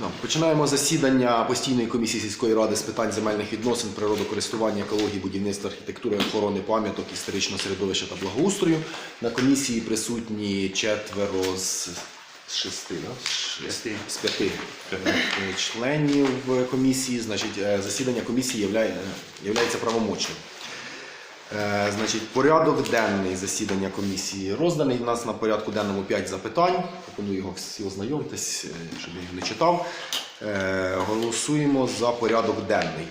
Ну, Починаємо засідання постійної комісії сільської ради з питань земельних відносин, природокористування, екології, будівництва, архітектури, охорони пам'яток, історичного середовища та благоустрою. На комісії присутні четверо з, шести, да? З П'яти. з п'яти е, членів комісії. Значить, е, засідання комісії являє, являється правомочним. Е, Значить, порядок денний засідання комісії розданий. У нас на порядку денному 5 запитань. Пропоную його всі ознайомитись, е, щоб я його не читав. Е, Голосуємо за порядок денний.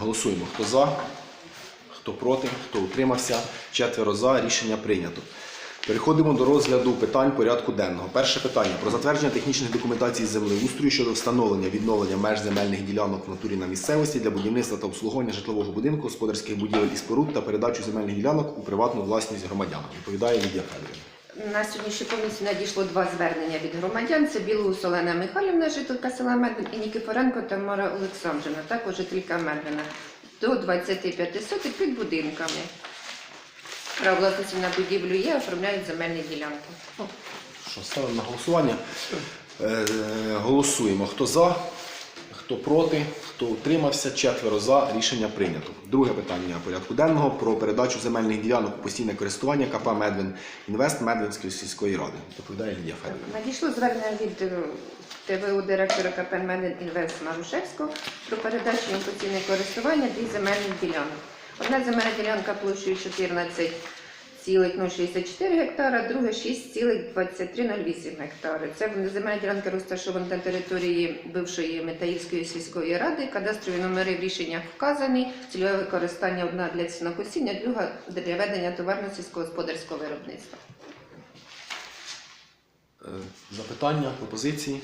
Голосуємо. Хто за, хто проти, хто утримався. Четверо за. Рішення прийнято. Переходимо до розгляду питань порядку денного. Перше питання про затвердження технічних документацій землеустрою щодо встановлення відновлення меж земельних ділянок в натурі на місцевості для будівництва та обслуговування житлового будинку, господарських будівель і споруд та передачу земельних ділянок у приватну власність громадян. Відповідає Лідія Федорівна. На сьогоднішню комісію надійшло два звернення від громадян. Це Білоус Олена Михайлівна, жителька села Медвин, і Нікіфоренко Тамара Олександрівна, також жителька Медвина, до 25 соток під будинками. Право власності на будівлю є, оформляють земельні ділянки. Що, ставимо на голосування. Е, голосуємо. Хто за, хто проти, хто утримався, четверо за. Рішення прийнято. Друге питання порядку денного про передачу земельних ділянок у постійне користування КП Медвин Інвест Медвинської сільської ради. Доповідає Лідія Федорівна. Надійшло звернення від е, ТВО директора КП Медин Інвест Марушевського про передачу їм постійне користування дві земельних ділянок. Одна земельна ділянка площею 14,064 гектара, друга 6,2308 гектари. Це земельна ділянка розташована на території бившої Метаївської сільської ради. Кадастрові номери в рішеннях вказані. Цільове використання одна для цінокосіння, друга для ведення товарно сільськогосподарського виробництва. Е, Запитання, пропозиції?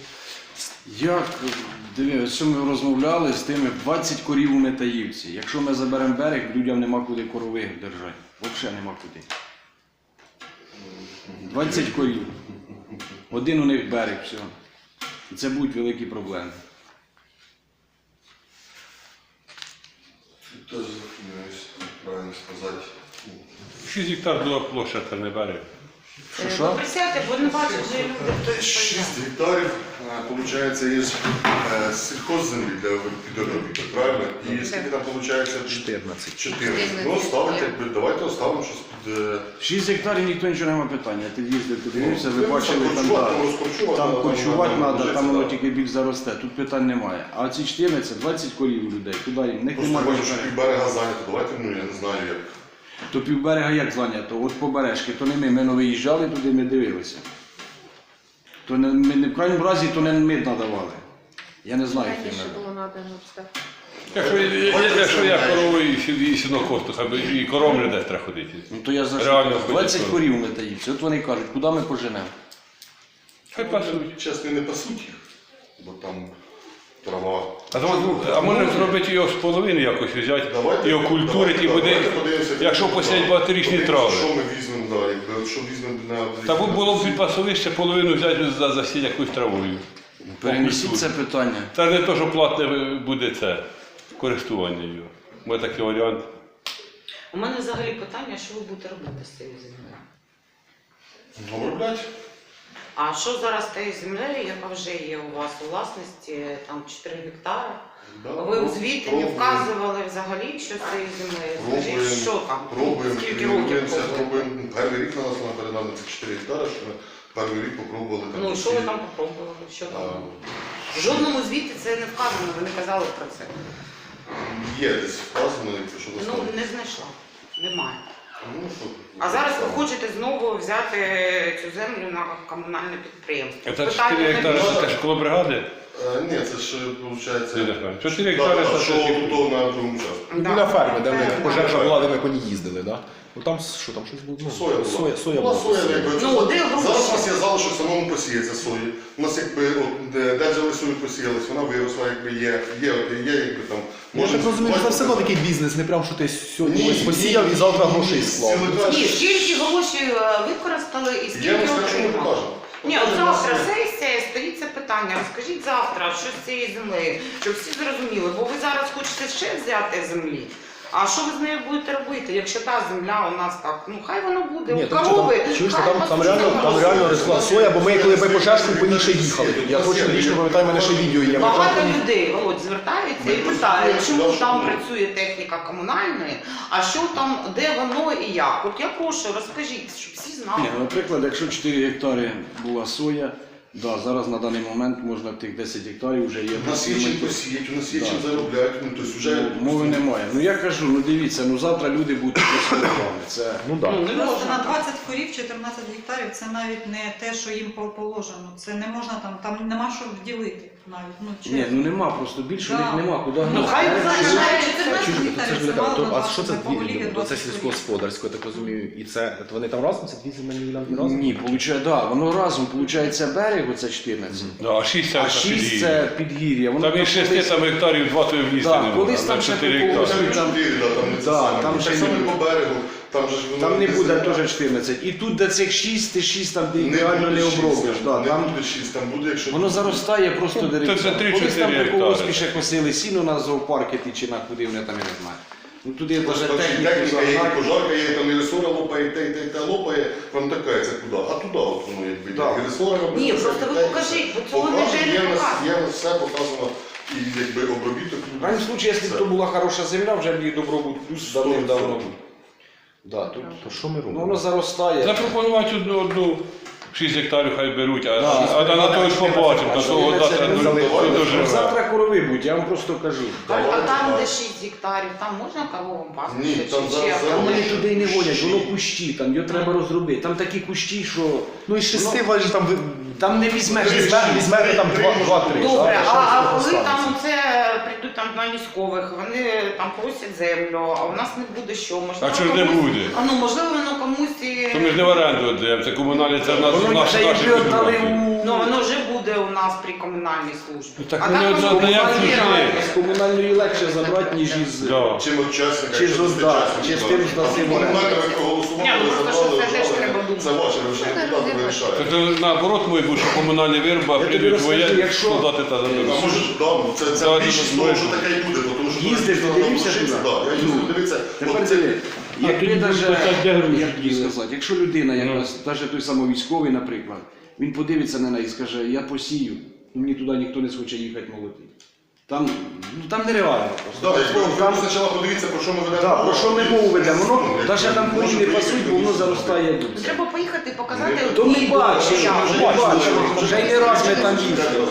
Як що ми розмовляли з тими 20 корів у Метаївці. Якщо ми заберемо берег, людям нема куди корови держати. Взагалі нема куди. 20 корів. Один у них берег, все. І це будуть великі проблеми. Теж правильно сказати. 6 гектар була площа, це не берег. Що що? Присядьте, бо не бачу, вже люди хтось 6 гектарів, виходить, є е, сільхозземлі для підробітку, правильно? І скільки там виходить? 14. 14. Ну, ставити, давайте оставимо щось під... е, 6 гектарів ніхто нічого не має питання. Ти їздив, ти дивився, ви ну, бачили там. Корчувати, да. Там треба, кочувати треба, там воно тільки більш заросте. Тут питань немає. А ці 14, 20 корів у людей. Куди їм? Просто немає. бачу, що пів берега зайнято, давайте, ну, я не знаю, як. То півберега як зайнято? От побережки, то не ми. Ми не виїжджали туди, ми дивилися. То не, ми, не в крайньому разі то не ми надавали. Я не знаю, як Раніше ми. було надано все. Якщо, якщо я коровою і сі- і сінокос, то хай і кором не треба ходити. Ну то я за що? Реально 20 ходять корів ми таївці. От вони кажуть, куди ми поженемо? Хай пасуть. Чесно, не пасуть їх, бо там трава. А, то, ну, а можна зробити його з половини якось взяти Давайте, і окультурити, і давайте, буде, давайте подивимося, якщо да, посіять багаторічні трави. Що ми візьмемо, да, якби, що візьмемо на... Та бу- було б під пасовище половину взяти за засіння якоюсь травою. Перенесіть це питання. Та не то, що платне буде це користування його. Бо такий варіант. У мене взагалі питання, що ви будете робити з цією землею? Оброблять? А що зараз тією землею, яка вже є у вас у власності, там 4 гектари? Да, Ви у звіті не пробуємо. вказували взагалі, що з цією землею? Скажіть, Пробуємо, що там? Пробуємо, Скільки років тренуємося, пробуємо. Перший рік на нас вона передала ці 4 гектари, що ми перший рік попробували там. Ну і що ви всі- там попробували? Що А. В жодному звіті це не вказано, ви не казали про це. Є десь вказано, якщо що Ну, не знайшла. Немає. Ну, що? А зараз ви хочете знову взяти цю землю на комунальне підприємство. Це 4 не гектари, це теж коло бригади. Е, Ні, це ж виходить. Ні, не знаю. Чотири гектари Да, це що на другому часу. Ну, Да. Біля ферми, де ми Да. пожежа була, де ми по ній їздили, да? Ну там що там щось було? Ну, Соя була. Соя, соя була. була. соя, якби. Ну, де гроші? Зараз у нас є залишок самому посіяться сої. У нас якби, от, де, де взяли сою посіялись, вона виросла, якби є, є, є якби там. Я можемо так розумію, це все одно такий бізнес, не прям що ти сьогодні Ні, ось посіяв ні, і завтра ні, грошей ні, склав. цілий Ні, скільки грошей е, використали і Я скільки скажу, що отримали? Ні, от завтра сесія, стоїть це питання. Розкажіть завтра, що з цією землею, щоб всі зрозуміли, бо ви зараз хочете ще взяти землі, А що ви з нею будете робити? Якщо та земля у нас так, ну хай воно буде. Ні, у там, корови. там, чуєш, хай там, там, реально, там реально росла соя, бо ми коли ми по шашку по ній ще їхали. Я точно лічно пам'ятаю, в мене ще відео є. Ми Багато там- людей Володь, звертаються і питають, чому там працює техніка комунальної, а що там, де воно і як. От я прошу, розкажіть, щоб всі знали. Ні, наприклад, якщо 4 гектари була соя, да, зараз на даний момент можна тих 10 гектарів вже є У нас є чим посіяти. посіяти, у нас є Да. чим заробляти, ну тобто вже Ну, Мови немає. Ну я кажу, ну дивіться, ну завтра люди будуть розповідати. Це Ну так. Ну, не Просто можна. на 20 корів 14 гектарів це навіть не те, що їм по- положено. Це не можна там, там нема що вділити навіть. Ну, чесно. Ні, ну нема, просто більше у них Да. нема куди Ну, гнати. хай Це знають, навіть що це 14 Чужі, гектарів, це ж це люди мало то- а що це 20, дві? Ну, Це 20 сільськогосподарське, я так розумію. І це вони там разом, це дві земельні ділянки разом? Ні, получає, да, воно разом, виходить, берег, оце 14. Да, а 6 це А 6 підгір'я. це підгір'я. Воно Там із 6 там гектарів 2 то і влізти Да, не колись можна, там ще 4 прикол, гектари. там там- чотири, да, там не це Да, саме. там Так само не- по берегу, там же ж воно Там не буде теж 14. І тут де цих 6, ти 6 там Не реально буде не шість, обробиш. Да, не там буде шість, там буде, якщо Воно заростає просто це деревця. 3-4 Колись там при гектари. колгоспі косили сіно на зоопарки ті чи на куди вони там я не знаю. Ну туди навіть техніка, є, і загнати. пожарка є, там і ресора лопає, і те, і те, і те лопає, вам така, це куди? А туди от воно якби йде. Так. І ресора робить. Ні, просто ви покажіть, бо цього не є показано. Є все показано, і якби обробіток. В крайньому случаї, якщо б то була хороша земля, вже б її добробут плюс давним-давно був. Да, тут, То що ми ну, робимо? воно заростає. Запропонувати одну, одну 6 гектарів хай беруть, а, Да. а Анатолій побачимо, А та що що ви завтра це до- не доживе. Завтра корови будуть, я вам просто кажу. А, а там, де 6 гектарів, там можна коровам пасти? Ні, там вони туди і не водять, воно кущі, там його треба розробити. Там такі кущі, що Ну і шести, ваш там ви- там не візьмеш. Візьмете там два-три. Добре, а, а коли там це прийдуть там на військових, вони там просять землю, а у нас не буде що? Можливо, А чого ж не комусь- буде? А ну можливо, воно комусь і... То ми ж не в оренду віддаємо, це комунальні, це в нас Воно наші вже наші віддали підрозділи. у Ну воно вже буде у нас при комунальній службі. Ну, так а ми не воно комунальні чужі. з комунальної легше забрати, ніж із. Да. Чим учасника, Чи ж дасте чи з тим ж даси А в оренду. проголосували, Ні, ну, просто забрали, що це теж треба. Це ваше рішення, Це депутати розумно. вирішають. Наоборот може бути, що комунальні вироби, а Я тобі прийдуть розкажу, воєнні якщо- солдати та А може, да, ну, це, це Да, більшість ну, того, ну, що таке і буде, тому що Їздиш, ти туди? да, я їздив, дивіться, Тепер от це- диви, А якби тоді даже, питати, де гроші як тобі сказати, якщо людина, Ну. якраз, навіть той самий військовий, наприклад, він подивиться на неї і скаже, я посію, ну, мені туди ніхто не схоче їхати молоти. Там, ну, там нереально просто. Да, якби Там- ви спочатку подивіться, про що ми ведемо. Да, про що ми мову ведемо? Воно Ну, навіть там коні не пасуть, бо воно заростає дуже. Треба поїхати показати. То ми бачимо, ми вже вже й не раз ми там їздили.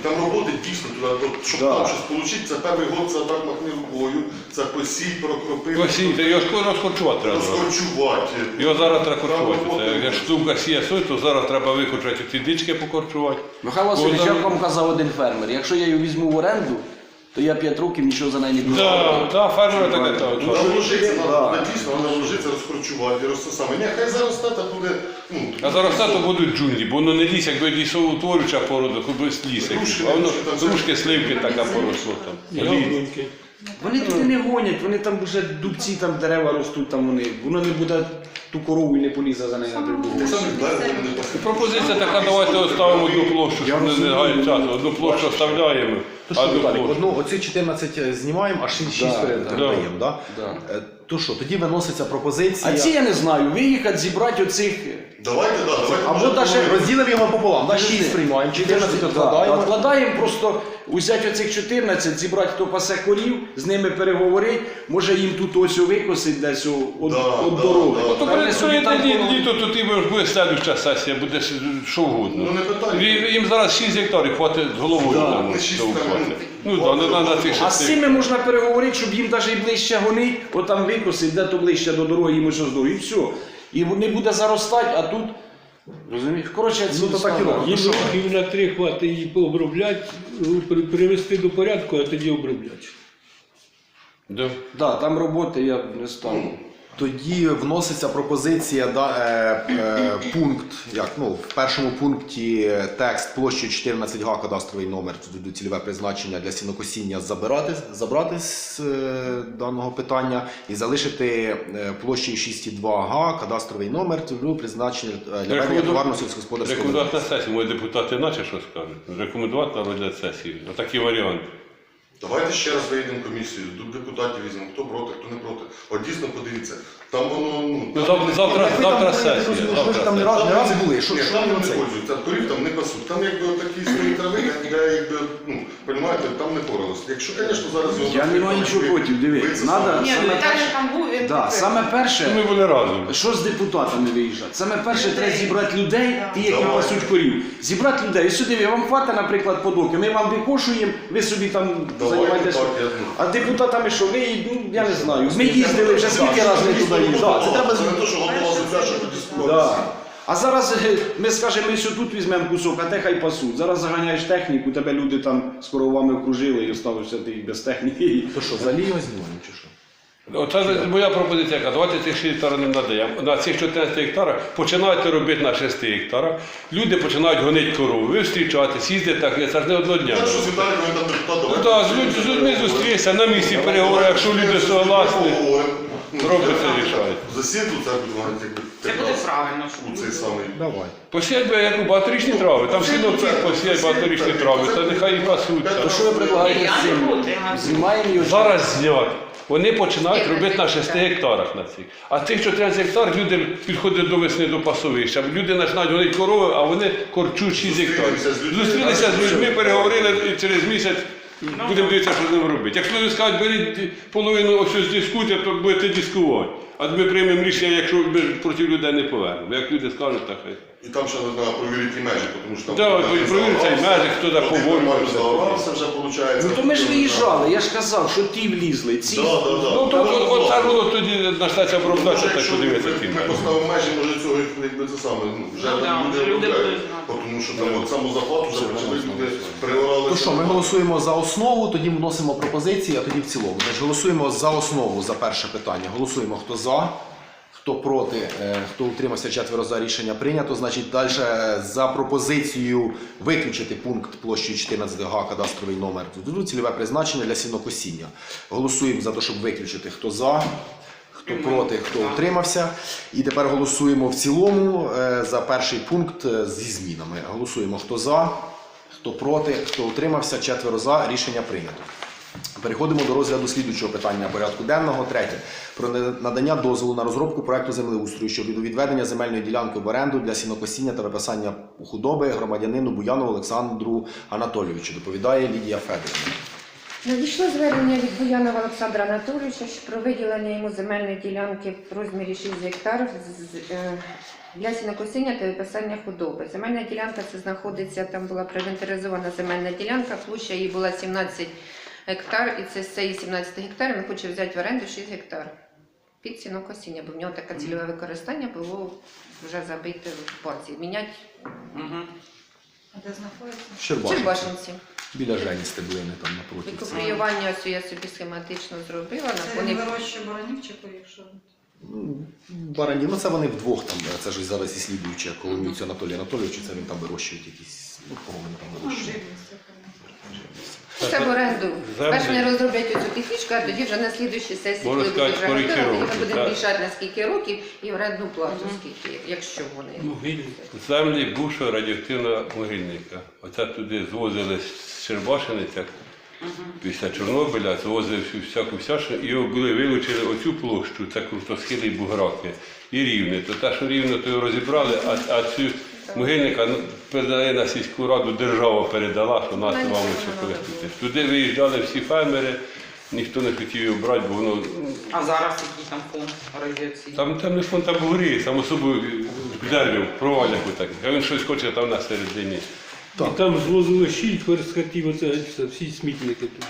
І там роботи дійсно туди, щоб Да. там щось отримати, це перший год, це так махни рукою, це посій, прокропити, Посійте, його скоро розкорчувати треба. розкорчувати. Його зараз треба корчувати. Там Це, роботи як сіє сой, то зараз треба викорчувати ці дички покорчувати. Михайло Васильович, як вам казав один фермер, якщо я її візьму в оренду, то я 5 років нічого за неї не буду. Да, да, фермери таке Ну, так. Вона вложиться, Да. вона дійсно, вона вложиться, розкорчувати, саме. Ні, зараз тата буде, А зараз то будуть джунглі, бо воно не ліс, якби лісоутворююча порода, хоч би ліс якийсь. А воно грушки, сливки така поросло там. Вони туди не гонять, вони там вже дубці, там дерева ростуть, там вони. Воно не буде ту корову і не полізе за нею на другу. Пропозиція така, давайте оставимо одну площу, щоб не, не гаяти часу. Одну площу оставляємо, а одну площу. оці 14 знімаємо, а 6 Да, передаємо, да? Да. Е, То що, тоді виноситься пропозиція. А ці я не знаю, виїхати, зібрати оцих. Давайте, да, давайте. Або може, даже- Розділимо його пополам, да, 6 приймаємо, 14 Да, відкладаємо. Просто взяти оцих 14, зібрати, хто пасе корів, з ними переговорити, може їм тут ось викосить десь о- Да, да, дороги. да. Ну, то собі там літо, то ти будеш буде слідуща сесія, буде с- що угодно. Ну, не питання. Їм, їм зараз 6 гектарів хватить з головою. Там, не того там, хватить. Ну, Ну, да, на, на, на цих А з цими можна переговорити, щоб їм навіть і ближче гонить, отам викосить, де то ближче до дороги, їм ось з дороги, і все. І не буде заростати, а тут. Розумієш? Коротше, Ну, то так і робимо. Їм що? років на три хватить її обробляти, при- привести до порядку, а тоді обробляти. Да. Да, там роботи я не стану. Тоді вноситься пропозиція да, е, е, пункт, як ну в першому пункті е, текст площею 14 га кадастровий номер цільове призначення для сінокосіння забирати, забрати з е, даного питання і залишити е, площею 6,2 га кадастровий номер цільове призначення е, для ведення товарно сільськогосподарського Рекомендувати на сесію, мої депутати іначе що скажуть. Рекомендувати на розгляд сесії. Отакий варіант. Давайте ще раз вийдемо комісію, тут депутатів візьмемо, хто проти, хто не проти. От дійсно подивіться, там воно, ну... Ну, там- завтра, завтра, завтра сесія. ви ж Завтра там не сесія. раз, не раз були. Що, Ні, що там не це? пользуються, корів там не пасуть. Там якби такі свої трави, де якби, ну, розумієте, там не поралось. Якщо, звісно, зараз... його Я не маю нічого ви- проти, диви, ви це надо- саме- Ні, Саме ну Віталій перше- там був, він Да, саме перше, Ми були разом. Що з депутатами виїжджати? Саме перше треба зібрати людей, ті, які Давай. пасуть корів. Зібрати людей. І сюди вам хватить, наприклад, подоки. Ми вам викошуємо, ви собі там Давайте займаєтесь. так, я, ну, А депутатами що? Ви, ну, я не знаю. Ми їздили вже скільки разів ми туди їздили. Да, це треба Це те, що готова земля, щоб подіскуватися. Да. А зараз е, ми скажемо, ми що тут візьмемо кусок, а те хай пасуть. Зараз заганяєш техніку, тебе люди там з коровами окружили і оставишся ти без техніки. То що, взагалі його знімаємо чи що? Оце моя пропозиція, яка давайте цих 6 гектарів не надаємо. На цих 14 гектарах починаєте робити на 6 гектарах. Люди починають гонити корову. Ви зустрічаєтесь, їздите так, це ж не одного дня. Я там депутат, Ну так, з людьми зустрілися, на місці переговори, якщо люди согласні. Ну, робиться, рішають. Засіду це буде, якби, Це буде правильно. у буде. цей самий. Давай. Посіять би яку багаторічні трави, там всі посіять багаторічні трави, та нехай і пасуть. То що ви предлагаєте Знімаємо його. Зараз знять. Вони починають робити на 6 гектарах на цих. А тих 14 гектар люди підходять до весни до пасовища. Люди починають гонити корови, а вони корчуть 6 гектарів. Зустрілися з людьми. Переговорили і через місяць будемо дивитися, що з ним робити. Якщо вони скажуть, беріть половину ось ось дискуйте, то будете дискувати. А ми приймемо рішення, якщо ми проти людей не повернемо. Як люди скажуть, так хай. І там ще треба провірити межі, тому що там... Да, один провірити межі, хто де один поволі, вже, виходить. Ну то ми ж виїжджали, я ж казав, що ті влізли, ці. Да, да, да. Ну, то от, от так воно тоді почнеться Може, обробляти, так подивитися ми- ті Ми поставимо межі, може цього якби це саме, ну, вже Ну, да, люди вже обробляють. Тому що там от самозахват вже почали люди переорали. То що, ми голосуємо за основу, тоді вносимо пропозиції, а тоді в цілому. Значить, голосуємо за основу за перше питання. Голосуємо хто за, хто проти, е, хто утримався четверо за рішення прийнято. Значить, далі за пропозицією виключити пункт площею 14 га кадастровий номер цільове призначення для сінокосіння. Голосуємо за те, щоб виключити хто за. Хто проти, хто утримався. І тепер голосуємо в цілому е, за перший пункт е, зі змінами. Голосуємо хто за, хто проти, хто утримався, четверо за. Рішення прийнято. Переходимо до розгляду слідуючого питання порядку денного. Третє. Про надання дозволу на розробку проекту землеустрою щодо відведення земельної ділянки в оренду для сінокосіння та виписання худоби громадянину Буянову Олександру Анатолійовичу. Доповідає Лідія Федорівна. Надійшло звернення від Буянова Олександра Анатолійовича про виділення йому земельної ділянки в розмірі 6 гектарів е, для сінокосіння та виписання худоби. Земельна ділянка це знаходиться, там була привентаризована земельна ділянка, площа її була 17 гектар, і це з цієї 17 гектарів він хоче взяти в оренду 6 гектар під сінокосіння, бо в нього таке цільове використання було вже забите в базі. Міняти Мгм. А де знаходиться? В Щербашинці. Чербашинці. Біля Жені Стеблини там напроти. Викопіювання ось я собі схематично зробила. Це На він вони вирощує баранів чи корів? Що? Ну, Барані, ну це вони вдвох там, це ж зараз і слідуючи Коломійцю Анатолій Анатолійович, це він там вирощують якісь, ну кого вони там Ну, вирощують. живність яка. Це в оренду. Перш не розроблять оцю технічку, а тоді вже на слідуючій сесії, коли будуть вже коректировки, ми будемо рішати на скільки років і орендну плату скільки, якщо вони. Могильник. Землі бувшого радіоактивного могильника. Оце туди звозили з Щербашиниця після Чорнобиля, звозили всю всяку всячину, і його були вилучили оцю площу, це крутосхили і буграки, і рівне. То те, що рівне, то його розібрали, а, а цю могильника ну, передає на сільську раду, держава передала, що нас вам не користуйтесь. Туди виїжджали всі фермери, ніхто не хотів його брати, бо воно А зараз який там фонд радіаційний? там, там не фон там бугрі, само собою в дереві, в провалях отак. А він щось хоче там на середині. І там звозили шість верскатів, оце це всі смітники туди.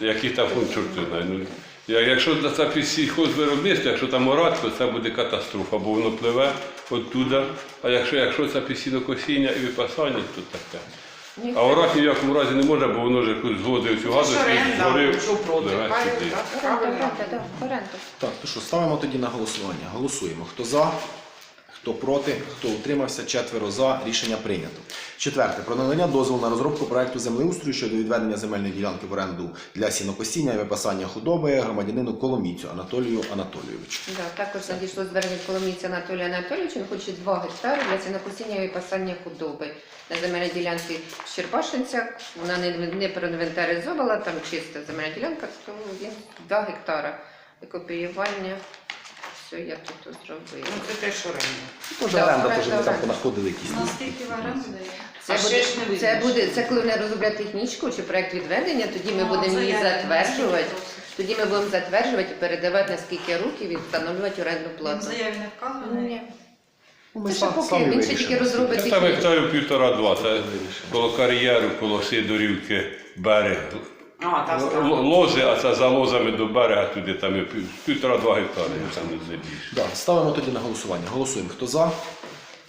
Який там фонд чорти знає. Ну, я- якщо це під сільхозвиробництво, якщо там орати, то це буде катастрофа, бо воно пливе оттуда. А якщо, якщо це під сінокосіння і випасання, то таке. А орати ні в якому разі не може, бо воно ж якусь згодив цю гадость і згорив. Давай сюди. Оренда, оренда, оренда. Так, то що, ставимо тоді на голосування. Голосуємо. Хто за, хто проти, хто утримався, четверо за. Рішення прийнято. Четверте. Про надання дозволу на розробку проекту землеустрою щодо відведення земельної ділянки в оренду для сінокосіння і випасання худоби громадянину Коломійцю Анатолію Анатолійовичу. Да, також надійшло звернення Коломійця Анатолія Анатолійовича. Він хоче 2 гектари для сінокосіння і випасання худоби. На земельній ділянці в Щербашинцях, вона не, не проінвентаризована, там чиста земельна ділянка, то він 2 гектара. Копіювання, все я тут зробила. Ну це теж оренда. Може, Да, оренда оренда, теж ми там оренда. понаходили якісь. Наскільки в оренду дає? Це А ще буде, ж не це буде, це коли вони розроблять технічку чи проект відведення, тоді ми А, будемо її затверджувати. наскільки Тоді ми будемо затверджувати і передавати на скільки років і встановлювати орендну плату. Заяві не вказано. Ні. Ну, Це ще поки він ще тільки розробить Це там технічку. гектарів півтора-два. Це коло кар'єру, коло Сидорівки, берег. А, Л- Лози, а це за лозами до берега туди, там і пів- півтора-два гектари, це не не більше. Да, ставимо тоді на голосування. Голосуємо. Хто за,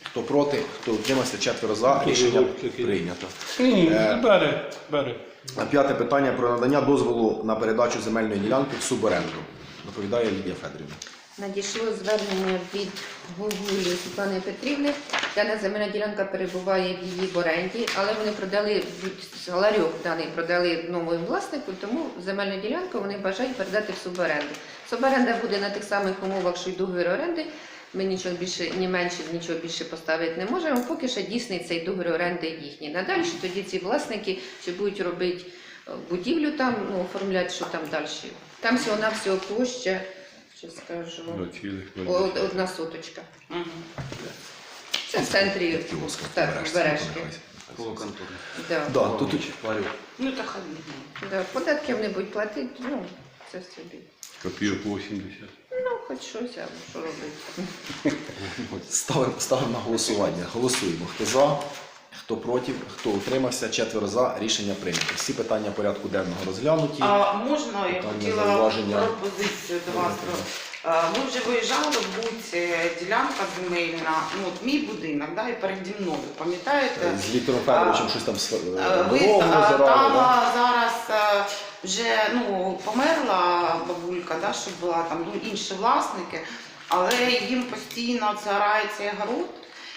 хто проти, хто утримався, четверо за. Рішення прийнято. Ні, бере, бере. А П'яте питання про надання дозволу на передачу земельної ділянки в суборенду. Доповідає Лідія Федорівна. Надійшло звернення від Гугулі Світлани Петрівни. Дана земельна ділянка перебуває в її оренді, але вони продали галарьок даний продали новому власнику, тому земельну ділянку вони бажають передати в суборенду. Суборенда буде на тих самих умовах, що й договір оренди. Ми нічого більше, ні менше, нічого більше поставити не можемо, поки що дійсний цей договір оренди їхній. Надалі тоді ці власники чи будуть робити е, будівлю там, ну, оформляти, що там далі. Там всього на всього площа, що скажу, одна соточка. Мгм. Це в центрі так, бережки. нехай. Коло контори. Да. Да, тут Ну так хай. Да. Податки вони будуть платити, ну, це собі. Копійок 80. Ну, хоч щось, а що робити. ставимо, ставимо на голосування. Голосуємо. Хто за, хто проти, хто утримався, четверо за. Рішення прийнято. Всі питання порядку денного розглянуті. А можна я Питання, хотіла зауваження? пропозицію до вас. Е, Ми вже виїжджали в Буці, ділянка земельна, ну от мій будинок, да, і переді мною, пам'ятаєте? З Віктором Федоровичем щось там Е, дорогу там да? зараз е, вже ну, померла бабулька, да, що була там ну, інші власники, але їм постійно це рається і город,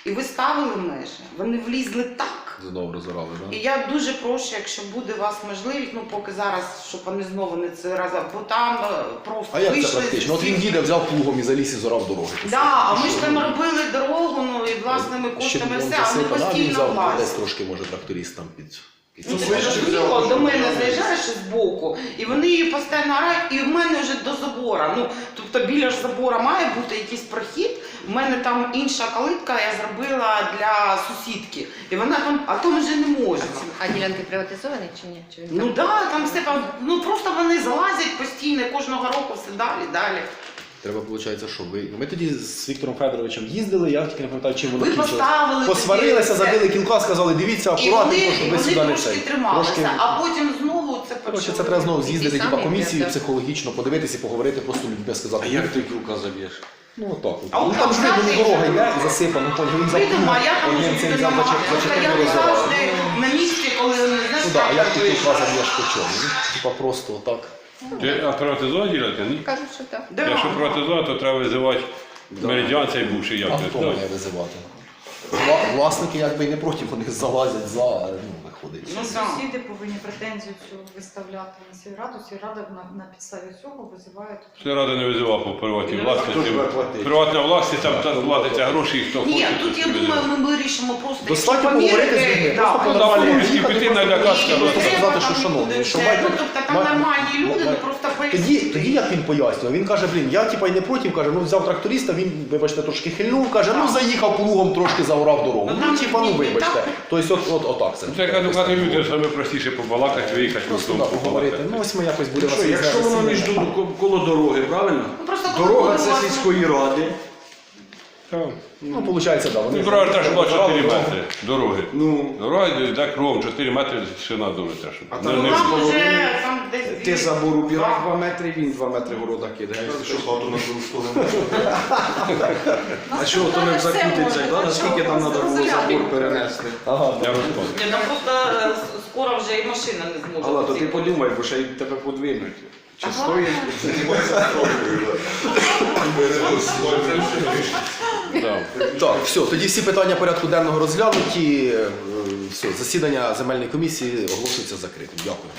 і ви ставили межі. Вони влізли так. Знову розорали, І я дуже прошу, якщо буде у вас можливість, ну поки зараз, щоб вони знову не це разом, бо там е, просто А як це вийшли практично? От він їде, взяв плугом і заліз і зорав дороги. Да, а ми ж там робили дорогу, ну і власними коштами все, а вони постійно власне десь влазять. трошки, може, тракторист там під. Ну, це. ти зрозуміло, до мене заїжджаєш з боку, і вони її постійно рають, і в мене вже до забора. Ну, тобто біля ж забора має бути якийсь прохід. У мене там інша калитка я зробила для сусідки. І вона там, а там вже не можна. А ділянки приватизовані чи ні? Чи він Ну так, да, там все там, ну просто вони залазять постійно, кожного року все далі, далі. Треба, виходить, що ви. Ми тоді з Віктором Федоровичем їздили, я тільки не пам'ятаю, чим воно поставили Посварилися, тоді це. забили кілка, сказали, дивіться, І вони, щоб ви вони сюди не трошки цей. трималися, Трошки- а потім знову це Коротше, почали. це треба знову з'їздити типа комісію так. психологічно, подивитися, поговорити, просто людьми сказати. А як ти кілка заб'єш? Ну отак. от. А Ну там ж видно, ну, дорога йде, засипано, поняв, він Видимо, а я там одним цим взяв за чотири Я завжди на місці, коли вони знаєш, Ну так, а як ти виїжджають. заб'єш по чому? Ну, Типа просто отак. Ти а приватизувати діляти? Ні? Кажуть, що так. Да. Якщо приватизувати, то треба визивати меридіан цей бувший як А це, хто має визивати? Власники якби і не проти, вони залазять за, ну, виходить. Ну, так. Сусіди повинні претензію цю виставляти на сільраду. Сільрада на, на підставі цього визиває. Це рада не визивав по приватній Ну, власності. Приватна власність, там, там платиться гроші, і хто хоче. Ні, тут я думаю, ми вирішимо просто Достатньо якщо поговорити з поміряти, людьми, да, просто Ну, їхати, піти на лякаш, І сказати. Просто треба сказати, там що буде майте- Ну, тобто там нормальні люди, ну просто Тоді, пояснити. тоді як він пояснював, він каже, блін, я типа й не проти, каже, ну взяв тракториста, він, вибачте, трошки хильнув, каже, ну заїхав плугом, трошки заорав дорогу. Ну, Ну, там типа, ну ні, ні, вибачте. так. Тобто, от, от, отак це. Ну, Це як адекватні люди, саме простіше побалакати, виїхати, Просто дому поговорити. Ну, ось ми якось будемо якщо воно між коло дороги, правильно? Ну, Дорога це сільської ради. Так. Ну, виходить, да. Вони Ну, дорога теж була 4 метри дороги. Ну, Дорога йде так кругом 4 метри шина дуже теж. А там не- Там вже там десь ти забор убираєш 2 метри, він 2 метри города кидає. Що хату на другу сторону. А що то не закрутиться, да? наскільки там треба було забор перенести? Ага, Я розказую. Ні, ну просто е, с- скоро вже і машина не зможе. Алла, то ти подумай, бо ще й тебе подвинуть. Чи Ага. стоїть? Да. Так, все, тоді всі питання порядку денного розглянуті. Е, все, засідання земельної комісії оголошується закритим. Дякую.